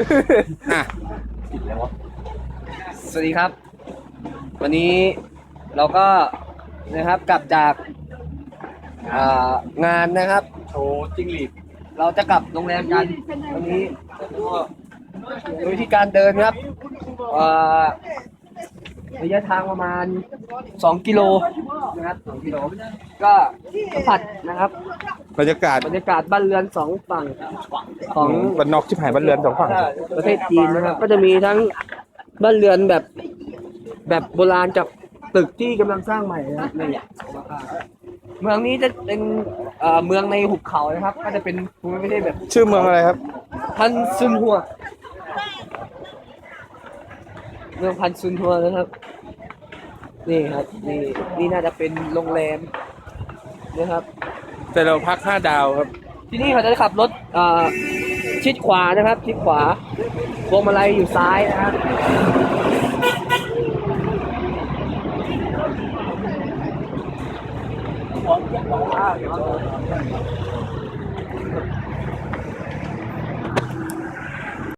อะสวัสดีครับ วันนี้เราก็นะครับกลับจากอ่างานนะครับ โชว์จิ้งหรีดเราจะกลับโรงแรมกันวันนี้โดยที่การเดินครับอ่าระยะทางประมาณ 2 กิโลนะครับ2กิโลก็สัมผัสนะครับ บรรยากาศบรรยากาศบ้านเรือนสองฝั่งของบันนอกชิบหายบันเรือนสองฝั่งประเทศจีนนะครับ ก็จะมีทั้งบ้านเรือนแบบแบบโบราณกับตึกที่กำลังสร้างใหม่นะครับนี่เมืองนี้จะเป็นเอ่อเมืองในหุบเขานะครับ ก็จะเป็นภูมิประเทศแบบ ชื่อเมืองอะไรครับ พันซุนหัว เมืองพันซุนหัวนะครับ นี่ครับ นี่นี่น่าจะเป็นโรงแรมนะครับ แต่เราพักห้าดาวครับ ที่นี่เขาจะขับรถเอ่อชิดขวานะครับ ชิดขวาพวงมาลัยอยู่ซ้ายนะครับ